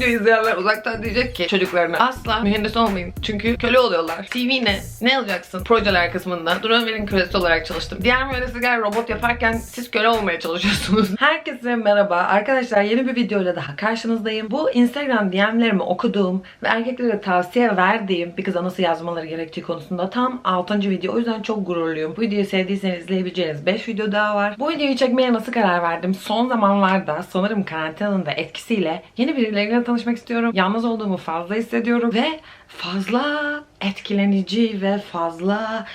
videoyu izleyenler uzaktan diyecek ki çocuklarına asla mühendis olmayın. Çünkü köle oluyorlar. CV ne? Ne alacaksın? Projeler kısmında. Dur Ömer'in kölesi olarak çalıştım. Diğer mühendisler robot yaparken siz köle olmaya çalışıyorsunuz. Herkese merhaba. Arkadaşlar yeni bir videoyla daha karşınızdayım. Bu Instagram DM'lerimi okuduğum ve erkeklere tavsiye verdiğim bir kıza nasıl yazmaları gerektiği konusunda tam 6. video. O yüzden çok gururluyum. Bu videoyu sevdiyseniz izleyebileceğiniz 5 video daha var. Bu videoyu çekmeye nasıl karar verdim? Son zamanlarda sanırım karantinanın da etkisiyle yeni birileriyle tanışmak istiyorum. Yalnız olduğumu fazla hissediyorum ve fazla etkilenici ve fazla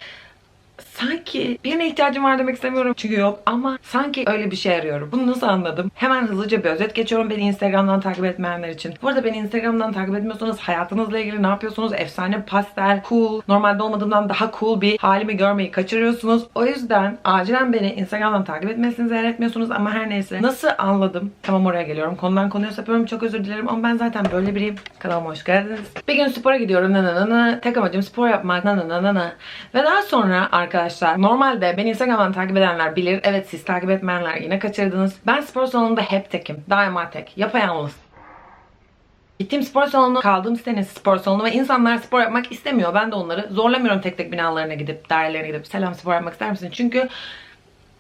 sanki birine ihtiyacım var demek istemiyorum çünkü yok ama sanki öyle bir şey arıyorum. Bunu nasıl anladım? Hemen hızlıca bir özet geçiyorum beni Instagram'dan takip etmeyenler için. Bu arada beni Instagram'dan takip etmiyorsanız hayatınızla ilgili ne yapıyorsunuz? Efsane pastel, cool, normalde olmadığımdan daha cool bir halimi görmeyi kaçırıyorsunuz. O yüzden acilen beni Instagram'dan takip etmesinizi eğer etmiyorsunuz ama her neyse. Nasıl anladım? Tamam oraya geliyorum. Konudan konuya sapıyorum. Çok özür dilerim ama ben zaten böyle biriyim. Kanalıma hoş geldiniz. Bir gün spora gidiyorum. Na na na na. Tek amacım spor yapmak. Na na na na na. Ve daha sonra arkadaşlar normalde beni Instagram'dan takip edenler bilir. Evet siz takip etmeyenler yine kaçırdınız. Ben spor salonunda hep tekim. Daima tek. Yapayalnız. Gittiğim spor salonu, kaldığım sitenin spor salonu ve insanlar spor yapmak istemiyor. Ben de onları zorlamıyorum tek tek binalarına gidip, dairelerine gidip selam spor yapmak ister misin? Çünkü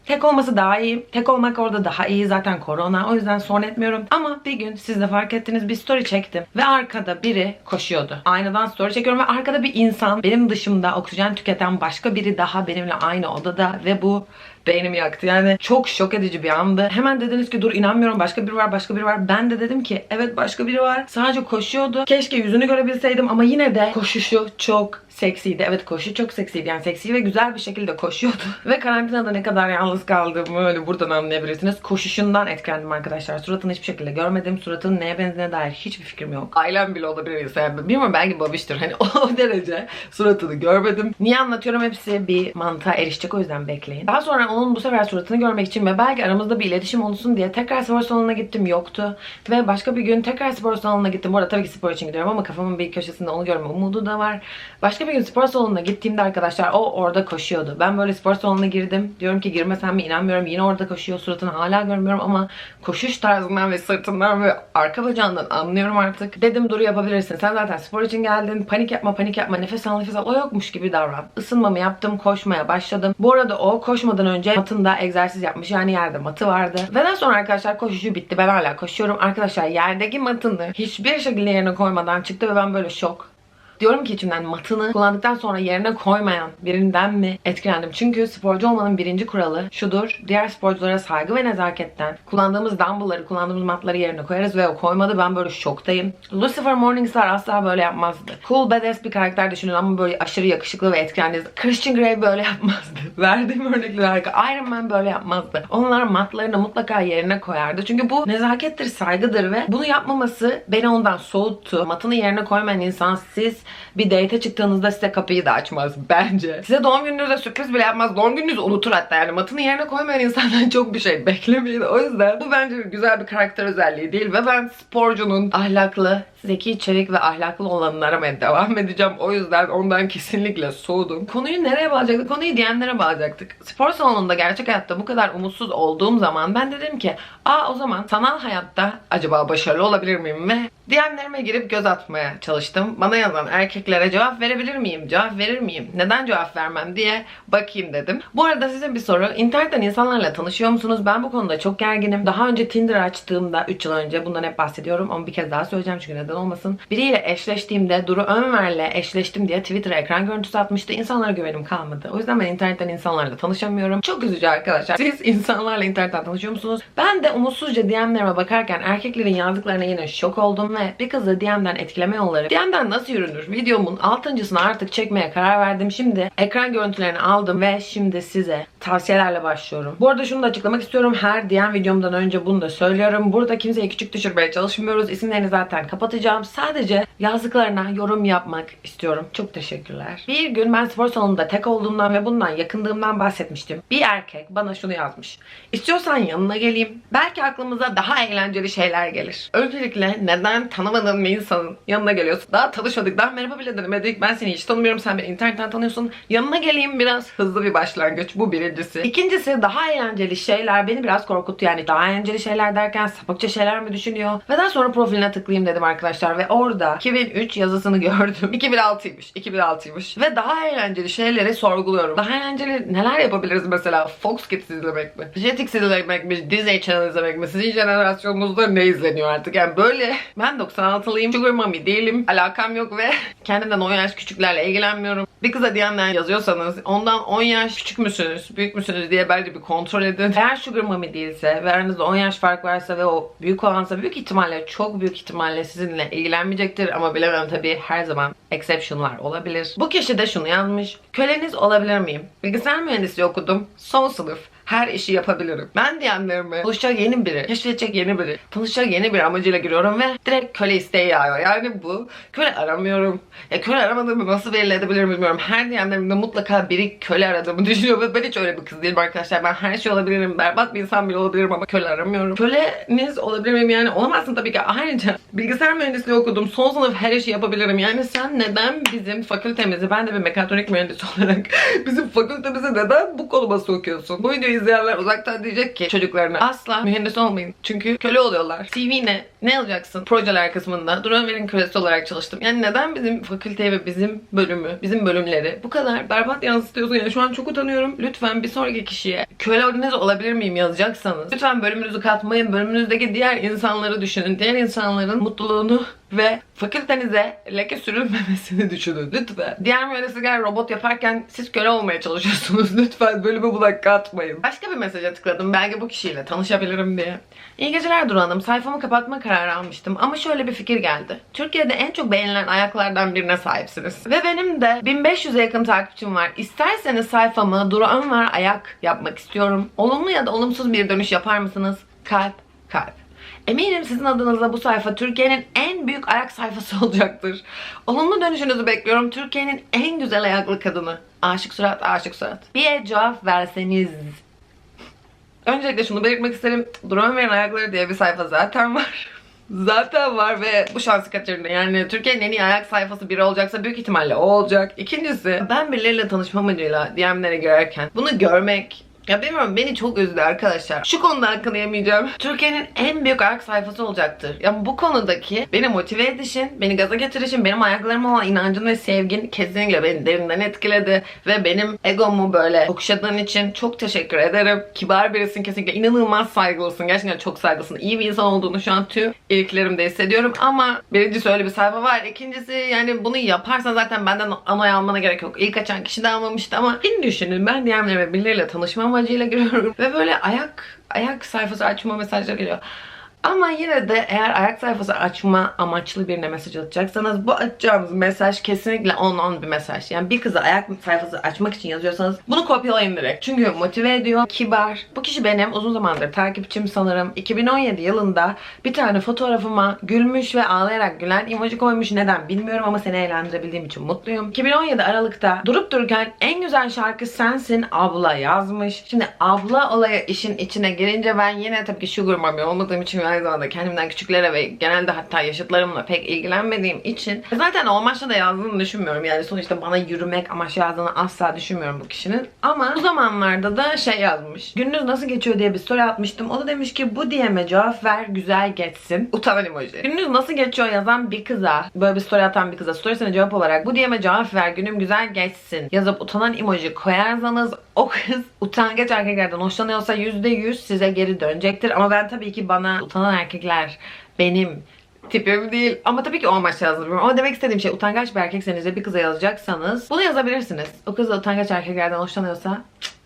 Tek olması daha iyi. Tek olmak orada daha iyi. Zaten korona. O yüzden sorun etmiyorum. Ama bir gün siz de fark ettiniz bir story çektim. Ve arkada biri koşuyordu. Aynadan story çekiyorum ve arkada bir insan benim dışımda oksijen tüketen başka biri daha benimle aynı odada ve bu beynimi yaktı. Yani çok şok edici bir andı. Hemen dediniz ki dur inanmıyorum başka biri var başka biri var. Ben de dedim ki evet başka biri var. Sadece koşuyordu. Keşke yüzünü görebilseydim ama yine de koşuşu çok seksiydi. Evet koşu çok seksiydi. Yani seksi ve güzel bir şekilde koşuyordu. ve karantinada ne kadar yalnız kaldığımı öyle buradan anlayabilirsiniz. Koşuşundan etkilendim arkadaşlar. Suratını hiçbir şekilde görmedim. Suratının neye benzediğine dair hiçbir fikrim yok. Ailem bile olabilir. Yani bilmiyorum belki babiştir. Hani o derece suratını görmedim. Niye anlatıyorum hepsi bir mantığa erişecek o yüzden bekleyin. Daha sonra onun bu sefer suratını görmek için ve belki aramızda bir iletişim olsun diye tekrar spor salonuna gittim. Yoktu. Ve başka bir gün tekrar spor salonuna gittim. Bu arada tabii ki spor için gidiyorum ama kafamın bir köşesinde onu görme umudu da var. Başka bir gün spor salonuna gittiğimde arkadaşlar o orada koşuyordu. Ben böyle spor salonuna girdim. Diyorum ki girmesem mi inanmıyorum. Yine orada koşuyor. Suratını hala görmüyorum ama koşuş tarzından ve sırtından ve arka bacağından anlıyorum artık. Dedim dur yapabilirsin. Sen zaten spor için geldin. Panik yapma panik yapma. Nefes al nefes al. O yokmuş gibi davran. Isınmamı yaptım. Koşmaya başladım. Bu arada o koşmadan önce matında egzersiz yapmış. Yani yerde matı vardı. Ve daha sonra arkadaşlar koşuşu bitti. Ben hala koşuyorum. Arkadaşlar yerdeki matını hiçbir şekilde yerine koymadan çıktı ve ben böyle şok. Diyorum ki içimden matını kullandıktan sonra yerine koymayan birinden mi etkilendim? Çünkü sporcu olmanın birinci kuralı şudur. Diğer sporculara saygı ve nezaketten kullandığımız dumbbellları, kullandığımız matları yerine koyarız ve o koymadı. Ben böyle şoktayım. Lucifer Morningstar asla böyle yapmazdı. Cool badass bir karakter düşünün ama böyle aşırı yakışıklı ve etkilendiniz. Christian Grey böyle yapmazdı. Verdiğim örnekler harika. Iron Man böyle yapmazdı. Onlar matlarını mutlaka yerine koyardı. Çünkü bu nezakettir, saygıdır ve bunu yapmaması beni ondan soğuttu. Matını yerine koymayan insan siz bir date çıktığınızda size kapıyı da açmaz bence. Size doğum gününüzde sürpriz bile yapmaz. Doğum gününüzü unutur hatta yani. Matını yerine koymayan insandan çok bir şey beklemeyin. O yüzden bu bence güzel bir karakter özelliği değil ve ben sporcunun ahlaklı, zeki, çevik ve ahlaklı olanını aramaya devam edeceğim. O yüzden ondan kesinlikle soğudum. Konuyu nereye bağlayacaktık? Konuyu diyenlere bağlayacaktık. Spor salonunda gerçek hayatta bu kadar umutsuz olduğum zaman ben dedim ki aa o zaman sanal hayatta acaba başarılı olabilir miyim ve DM'lerime girip göz atmaya çalıştım. Bana yazan erkeklere cevap verebilir miyim? Cevap verir miyim? Neden cevap vermem diye bakayım dedim. Bu arada size bir soru. İnternetten insanlarla tanışıyor musunuz? Ben bu konuda çok gerginim. Daha önce Tinder açtığımda 3 yıl önce bundan hep bahsediyorum ama bir kez daha söyleyeceğim çünkü neden olmasın. Biriyle eşleştiğimde Duru Önver'le eşleştim diye Twitter'a ekran görüntüsü atmıştı. İnsanlara güvenim kalmadı. O yüzden ben internetten insanlarla tanışamıyorum. Çok üzücü arkadaşlar. Siz insanlarla internetten tanışıyor musunuz? Ben de umutsuzca DM'lerime bakarken erkeklerin yazdıklarına yine şok oldum ve bir kızı DM'den etkileme yolları. DM'den nasıl yürünür? Videomun altıncısını artık çekmeye karar verdim. Şimdi ekran görüntülerini aldım ve şimdi size tavsiyelerle başlıyorum. Bu arada şunu da açıklamak istiyorum. Her DM videomdan önce bunu da söylüyorum. Burada kimseyi küçük düşürmeye çalışmıyoruz. İsimlerini zaten kapatacağım. Konuşmayacağım. Sadece yazdıklarına yorum yapmak istiyorum. Çok teşekkürler. Bir gün ben spor salonunda tek olduğumdan ve bundan yakındığımdan bahsetmiştim. Bir erkek bana şunu yazmış. İstiyorsan yanına geleyim. Belki aklımıza daha eğlenceli şeyler gelir. Öncelikle neden tanımadığın bir insanın yanına geliyorsun? Daha tanışmadık, daha merhaba bile demedik. Ben seni hiç tanımıyorum, sen beni internetten tanıyorsun. Yanına geleyim biraz hızlı bir başlangıç. Bu birincisi. İkincisi daha eğlenceli şeyler beni biraz korkuttu. Yani daha eğlenceli şeyler derken sapıkça şeyler mi düşünüyor? Ve daha sonra profiline tıklayayım dedim arkadaşlar. Ve orada 2003 yazısını gördüm. 2006'ymış. 2006'ymış. Ve daha eğlenceli şeyleri sorguluyorum. Daha eğlenceli neler yapabiliriz mesela? Fox Kids izlemek mi? Jetix izlemek mi? Disney Channel izlemek mi? Sizin jenerasyonunuzda ne izleniyor artık? Yani böyle ben 96'lıyım. Sugar Mommy değilim. Alakam yok ve kendimden 10 yaş küçüklerle ilgilenmiyorum. Bir kıza DM'den yazıyorsanız ondan 10 yaş küçük müsünüz, büyük müsünüz diye bence bir kontrol edin. Eğer Sugar Mommy değilse ve aranızda 10 yaş fark varsa ve o büyük olansa büyük ihtimalle çok büyük ihtimalle sizinle ilgilenmeyecektir ama bilemem tabii her zaman exceptionlar olabilir. Bu kişi de şunu yazmış. Köleniz olabilir miyim? Bilgisayar mühendisliği okudum. Son sınıf. Her işi yapabilirim. Ben diyenlerime buluşacak yeni biri, keşfedecek yeni biri, tanışacak yeni bir amacıyla giriyorum ve direkt köle isteği yağıyor. Yani bu köle aramıyorum. Ya köle aramadığımı nasıl belli edebilirim bilmiyorum. Her diyenlerimde mutlaka biri köle aradığımı düşünüyor ve ben hiç öyle bir kız değilim arkadaşlar. Ben her şey olabilirim, berbat bir insan bile olabilirim ama köle aramıyorum. Köleniz olabilir miyim yani? Olamazsın tabii ki. Ayrıca bilgisayar mühendisliği okudum. Son sınıf her işi yapabilirim. Yani sen neden bizim fakültemizi, ben de bir mekatronik mühendisi olarak bizim fakültemizi neden bu konuma sokuyorsun? Bu videoyu izleyenler uzaktan diyecek ki çocuklarına asla mühendis olmayın. Çünkü köle oluyorlar. CV ne? Ne alacaksın? Projeler kısmında. Drone verin kölesi olarak çalıştım. Yani neden bizim fakülteyi ve bizim bölümü, bizim bölümleri bu kadar berbat yansıtıyorsun? Yani şu an çok utanıyorum. Lütfen bir sonraki kişiye köleniz olabilir miyim yazacaksanız. Lütfen bölümünüzü katmayın. Bölümünüzdeki diğer insanları düşünün. Diğer insanların mutluluğunu ve fakültenize leke sürülmemesini düşünün lütfen. Diğer mühendisler robot yaparken siz köle olmaya çalışıyorsunuz. Lütfen bölümü buna katmayın. Başka bir mesaja tıkladım. Belki bu kişiyle tanışabilirim diye. İyi geceler Duru Hanım. Sayfamı kapatma kararı almıştım ama şöyle bir fikir geldi. Türkiye'de en çok beğenilen ayaklardan birine sahipsiniz. Ve benim de 1500'e yakın takipçim var. İsterseniz sayfamı Duru Anvar ayak yapmak istiyorum. Olumlu ya da olumsuz bir dönüş yapar mısınız? Kalp, kalp. Eminim sizin adınıza bu sayfa Türkiye'nin en büyük ayak sayfası olacaktır. Olumlu dönüşünüzü bekliyorum. Türkiye'nin en güzel ayaklı kadını. Aşık surat, aşık surat. Bir cevap verseniz. Öncelikle şunu belirtmek isterim. Verin ayakları diye bir sayfa zaten var. Zaten var ve bu şansı kaçırdı. Yani Türkiye'nin en iyi ayak sayfası biri olacaksa büyük ihtimalle o olacak. İkincisi ben birileriyle tanışma amacıyla DM'lere girerken bunu görmek ya bilmiyorum beni çok üzdü arkadaşlar. Şu konuda hakkını yemeyeceğim. Türkiye'nin en büyük ayak sayfası olacaktır. Yani bu konudaki beni motive edişin, beni gaza getirişin, benim ayaklarıma olan inancın ve sevgin kesinlikle beni derinden etkiledi. Ve benim egomu böyle okşadığın için çok teşekkür ederim. Kibar birisin kesinlikle. inanılmaz saygılısın. Gerçekten çok saygılısın. İyi bir insan olduğunu şu an tüm iliklerimde hissediyorum. Ama birincisi öyle bir sayfa var. İkincisi yani bunu yaparsan zaten benden onay almana gerek yok. İlk açan kişi de almamıştı ama beni düşünün. Ben DM'lerime birileriyle tanışmam amacıyla giriyorum. Ve böyle ayak ayak sayfası açma mesajları geliyor. Ama yine de eğer ayak sayfası açma amaçlı birine mesaj atacaksanız bu atacağınız mesaj kesinlikle on on bir mesaj. Yani bir kıza ayak sayfası açmak için yazıyorsanız bunu kopyalayın direkt. Çünkü motive ediyor, kibar. Bu kişi benim uzun zamandır takipçim sanırım. 2017 yılında bir tane fotoğrafıma gülmüş ve ağlayarak gülen emoji koymuş. Neden bilmiyorum ama seni eğlendirebildiğim için mutluyum. 2017 Aralık'ta durup dururken en güzel şarkı sensin abla yazmış. Şimdi abla olayı işin içine girince ben yine tabii ki sugar mommy olmadığım için aynı zamanda kendimden küçüklere ve genelde hatta yaşıtlarımla pek ilgilenmediğim için zaten o amaçla da yazdığını düşünmüyorum. Yani sonuçta bana yürümek amaçlı yazdığını asla düşünmüyorum bu kişinin. Ama bu zamanlarda da şey yazmış. Gününüz nasıl geçiyor diye bir story atmıştım. O da demiş ki bu DM'e cevap ver güzel geçsin. Utanan emoji. Gününüz nasıl geçiyor yazan bir kıza böyle bir story atan bir kıza storiesine cevap olarak bu DM'e cevap ver günüm güzel geçsin yazıp utanan emoji koyarsanız o kız utangaç erkeklerden hoşlanıyorsa %100 size geri dönecektir. Ama ben tabii ki bana utanan erkekler benim tipim değil. Ama tabii ki o amaçla yazmıyorum. Ama demek istediğim şey utangaç bir erkekseniz ve bir kıza yazacaksanız bunu yazabilirsiniz. O kız da utangaç erkeklerden hoşlanıyorsa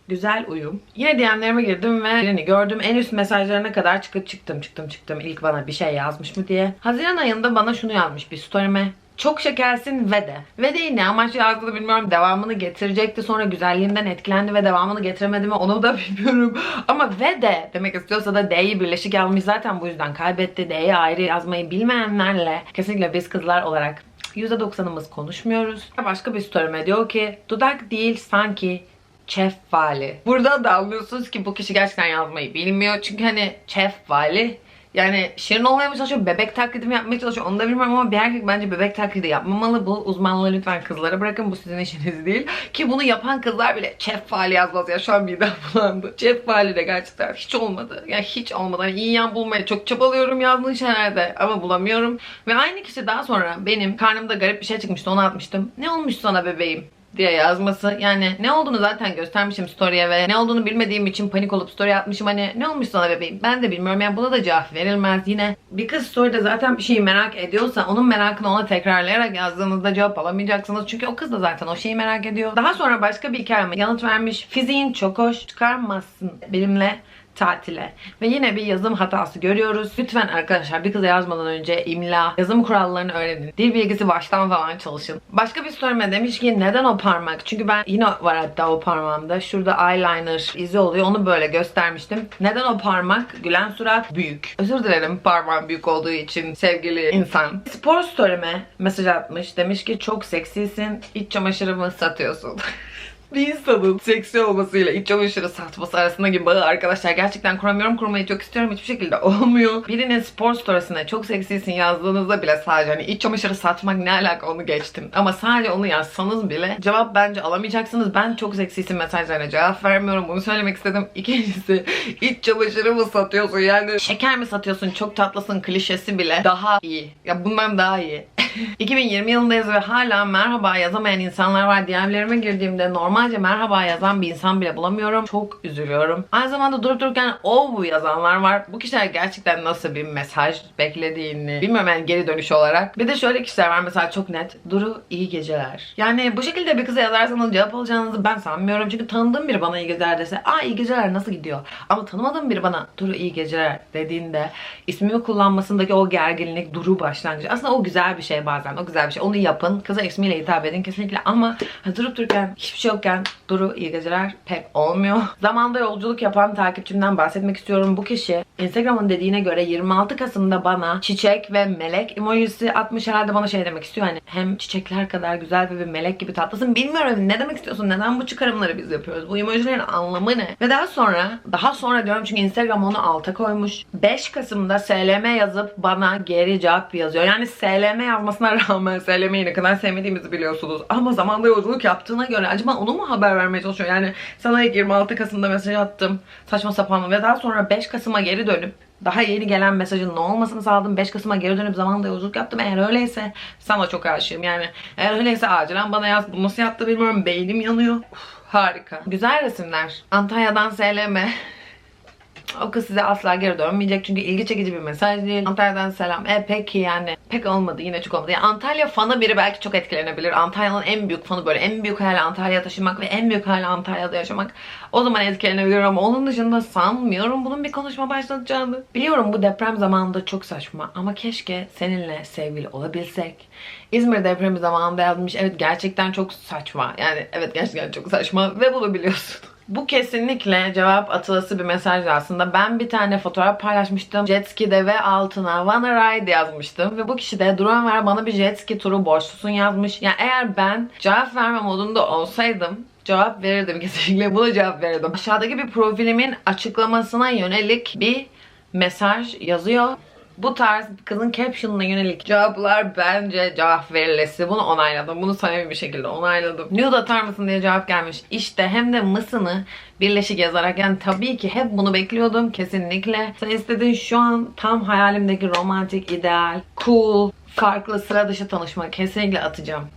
Güzel uyum. Yine DM'lerime girdim ve birini gördüm. En üst mesajlarına kadar çıkıp çıktım çıktım çıktım. İlk bana bir şey yazmış mı diye. Haziran ayında bana şunu yazmış bir story'me. Çok şekersin ve de. Ve de ne amaçla yazdığını bilmiyorum. Devamını getirecekti. Sonra güzelliğimden etkilendi ve devamını getiremedi mi onu da bilmiyorum. Ama ve de demek istiyorsa da D'yi birleşik yazmış. Zaten bu yüzden kaybetti. D'yi ayrı yazmayı bilmeyenlerle kesinlikle biz kızlar olarak %90'ımız konuşmuyoruz. Başka bir story'me diyor ki dudak değil sanki şeffali. Burada da anlıyorsunuz ki bu kişi gerçekten yazmayı bilmiyor. Çünkü hani şeffali yani şirin olmaya mı çalışıyor, bebek taklidi mi yapmaya çalışıyor onu da bilmiyorum ama bir erkek bence bebek taklidi yapmamalı. Bu uzmanlığı lütfen kızlara bırakın. Bu sizin işiniz değil. Ki bunu yapan kızlar bile şeffali yazmaz ya. Şu an midem bulandı. Şeffali de gerçekten hiç olmadı. Yani hiç olmadı. Yani iyi yan bulmaya çok çabalıyorum yazdığın şeylerde ama bulamıyorum. Ve aynı kişi daha sonra benim karnımda garip bir şey çıkmıştı onu atmıştım. Ne olmuş sana bebeğim? Diye yazması. Yani ne olduğunu zaten göstermişim story'e ve ne olduğunu bilmediğim için panik olup story atmışım. Hani ne olmuş sana bebeğim? Ben de bilmiyorum. Yani buna da cevap verilmez. Yine bir kız story'de zaten bir şeyi merak ediyorsa onun merakını ona tekrarlayarak yazdığınızda cevap alamayacaksınız. Çünkü o kız da zaten o şeyi merak ediyor. Daha sonra başka bir hikayeme yanıt vermiş. Fiziğin çok hoş. Çıkarmazsın benimle tatile. Ve yine bir yazım hatası görüyoruz. Lütfen arkadaşlar bir kıza yazmadan önce imla, yazım kurallarını öğrenin. Dil bilgisi baştan falan çalışın. Başka bir soruma demiş ki neden o parmak? Çünkü ben yine var hatta o parmağımda. Şurada eyeliner izi oluyor. Onu böyle göstermiştim. Neden o parmak? Gülen surat büyük. Özür dilerim parmağım büyük olduğu için sevgili insan. Spor story'me mesaj atmış. Demiş ki çok seksisin. İç çamaşırımı satıyorsun. bir insanın seksi olmasıyla iç çamaşırı satması arasındaki bağı arkadaşlar gerçekten kuramıyorum. Kurmayı çok istiyorum. Hiçbir şekilde olmuyor. Birinin spor storiesine çok seksisin yazdığınızda bile sadece hani iç çamaşırı satmak ne alaka onu geçtim. Ama sadece onu yazsanız bile cevap bence alamayacaksınız. Ben çok seksisin mesajlarına cevap vermiyorum. Bunu söylemek istedim. İkincisi iç çamaşırı mı satıyorsun? Yani şeker mi satıyorsun? Çok tatlısın klişesi bile daha iyi. Ya bundan daha iyi. 2020 yılındayız ve hala merhaba yazamayan insanlar var. DM'lerime girdiğimde normalce merhaba yazan bir insan bile bulamıyorum. Çok üzülüyorum. Aynı zamanda durup dururken o bu yazanlar var. Bu kişiler gerçekten nasıl bir mesaj beklediğini bilmiyorum yani geri dönüş olarak. Bir de şöyle kişiler var mesela çok net. Duru iyi geceler. Yani bu şekilde bir kıza yazarsanız cevap alacağınızı ben sanmıyorum. Çünkü tanıdığım biri bana iyi geceler dese aa iyi geceler nasıl gidiyor? Ama tanımadığım biri bana Duru iyi geceler dediğinde ismimi kullanmasındaki o gerginlik Duru başlangıcı. Aslında o güzel bir şey bazen. O güzel bir şey. Onu yapın. Kıza ismiyle hitap edin kesinlikle ama durup dururken hiçbir şey yokken Duru iyi geceler pek olmuyor. Zamanda yolculuk yapan takipçimden bahsetmek istiyorum. Bu kişi Instagram'ın dediğine göre 26 Kasım'da bana çiçek ve melek emojisi atmış herhalde bana şey demek istiyor. Hani hem çiçekler kadar güzel ve bir melek gibi tatlısın. Bilmiyorum ne demek istiyorsun? Neden bu çıkarımları biz yapıyoruz? Bu emojilerin anlamı ne? Ve daha sonra daha sonra diyorum çünkü Instagram onu alta koymuş. 5 Kasım'da SLM yazıp bana geri cevap yazıyor. Yani SLM yazmasına rağmen SLM'yi ne kadar sevmediğimizi biliyorsunuz. Ama zamanda yolculuk yaptığına göre acaba onu mu haber vermeye çalışıyor? Yani sana 26 Kasım'da mesaj attım. Saçma sapan ve daha sonra 5 Kasım'a geri dönüp daha yeni gelen mesajın ne olmasını sağladım. 5 Kasım'a geri dönüp zamanda yolculuk yaptım. Eğer öyleyse sana çok aşığım. Yani eğer öyleyse acilen bana yaz. Bu nasıl yaptı bilmiyorum. Beynim yanıyor. Uf, harika. Güzel resimler. Antalya'dan SLM. O kız size asla geri dönmeyecek çünkü ilgi çekici bir mesaj değil. Antalya'dan selam. E peki yani pek olmadı yine çok olmadı. Yani Antalya fanı biri belki çok etkilenebilir. Antalya'nın en büyük fanı böyle en büyük hayali Antalya'ya taşınmak ve en büyük hayali Antalya'da yaşamak. O zaman etkilenebilir ama onun dışında sanmıyorum bunun bir konuşma başlatacağını. Biliyorum bu deprem zamanında çok saçma ama keşke seninle sevgili olabilsek. İzmir depremi zamanında yazmış. Evet gerçekten çok saçma. Yani evet gerçekten çok saçma ve bunu biliyorsun. Bu kesinlikle cevap atılası bir mesaj aslında. Ben bir tane fotoğraf paylaşmıştım. Jet ski'de ve altına wanna ride yazmıştım. Ve bu kişi de Duran ver bana bir jet ski turu borçlusun yazmış. Yani eğer ben cevap verme modunda olsaydım cevap verirdim kesinlikle. Buna cevap verirdim. Aşağıdaki bir profilimin açıklamasına yönelik bir mesaj yazıyor. Bu tarz kızın caption'ına yönelik cevaplar bence cevap verilesi. Bunu onayladım. Bunu samimi bir şekilde onayladım. Nude atar mısın diye cevap gelmiş. İşte hem de mısını birleşik yazarak. Yani tabii ki hep bunu bekliyordum kesinlikle. Sen istediğin şu an tam hayalimdeki romantik, ideal, cool, farklı, sıra dışı tanışma kesinlikle atacağım.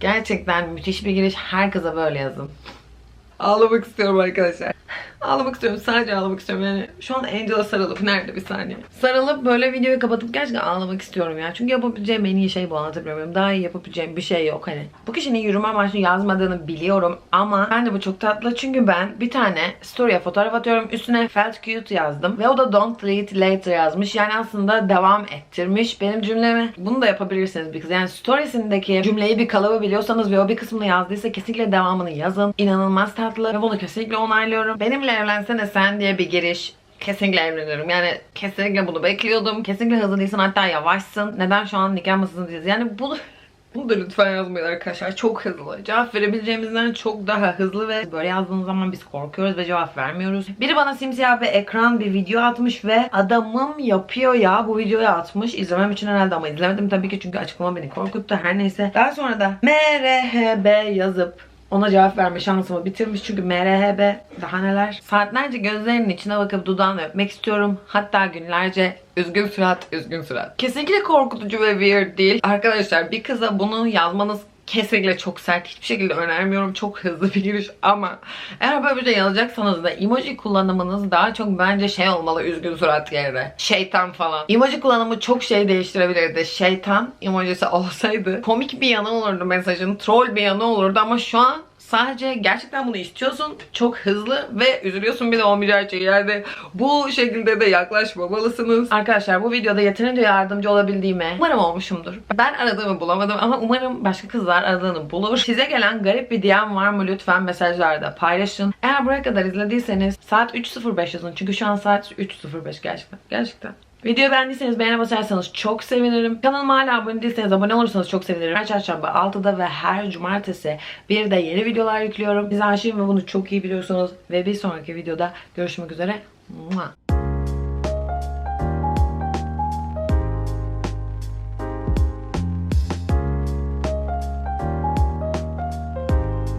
Gerçekten müthiş bir giriş. Her kıza böyle yazın. Ağlamak istiyorum arkadaşlar. Ağlamak istiyorum. Sadece ağlamak istiyorum. Yani şu an Angel'a sarılıp nerede bir saniye. Sarılıp böyle videoyu kapatıp gerçekten ağlamak istiyorum ya. Çünkü yapabileceğim en iyi şey bu anlatabiliyor? Daha iyi yapabileceğim bir şey yok hani. Bu kişinin yürüme amaçlı yazmadığını biliyorum ama bence bu çok tatlı çünkü ben bir tane story'e fotoğraf atıyorum. Üstüne felt cute yazdım ve o da don't delete later yazmış. Yani aslında devam ettirmiş benim cümlemi. Bunu da yapabilirsiniz bir kız. Yani storiesindeki cümleyi bir kalıbı biliyorsanız ve o bir kısmını yazdıysa kesinlikle devamını yazın. İnanılmaz tatlı ve bunu kesinlikle onaylıyorum. Benimle evlensene sen diye bir giriş Kesinlikle evlenirim. Yani kesinlikle bunu bekliyordum. Kesinlikle hızlı değilsin hatta yavaşsın. Neden şu an nikah masasındayız? Yani bunu bunu da lütfen yazmayın arkadaşlar. Çok hızlı. Cevap verebileceğimizden çok daha hızlı ve böyle yazdığımız zaman biz korkuyoruz ve cevap vermiyoruz. Biri bana simsiyah bir ekran bir video atmış ve adamım yapıyor ya bu videoyu atmış. İzlemem için herhalde ama izlemedim tabii ki çünkü açıklama beni korkuttu. Her neyse. Daha sonra da MRHB yazıp ona cevap verme şansımı bitirmiş çünkü MRHB daha neler. Saatlerce gözlerinin içine bakıp dudağını öpmek istiyorum. Hatta günlerce üzgün surat, üzgün surat. Kesinlikle korkutucu ve weird değil. Arkadaşlar bir kıza bunu yazmanız kesinlikle çok sert. Hiçbir şekilde önermiyorum. Çok hızlı bir giriş ama eğer böyle bir şey yazacaksanız da emoji kullanımınız daha çok bence şey olmalı üzgün surat yerine. Şeytan falan. Emoji kullanımı çok şey değiştirebilirdi. Şeytan emojisi olsaydı komik bir yanı olurdu mesajın. Troll bir yanı olurdu ama şu an Sadece gerçekten bunu istiyorsun. Çok hızlı ve üzülüyorsun bir de olmayacağı şeylerde. Bu şekilde de yaklaşmamalısınız. Arkadaşlar bu videoda yeterince yardımcı olabildiğime umarım olmuşumdur. Ben aradığımı bulamadım ama umarım başka kızlar aradığını bulur. Size gelen garip bir DM var mı lütfen mesajlarda paylaşın. Eğer buraya kadar izlediyseniz saat 3.05 yazın. Çünkü şu an saat 3.05 gerçekten. Gerçekten. Videoyu beğendiyseniz beğene basarsanız çok sevinirim. Kanalıma hala abone değilseniz abone olursanız çok sevinirim. Her çarşamba 6'da ve her cumartesi bir de yeni videolar yüklüyorum. Size aşığım ve bunu çok iyi biliyorsunuz. Ve bir sonraki videoda görüşmek üzere. Mua.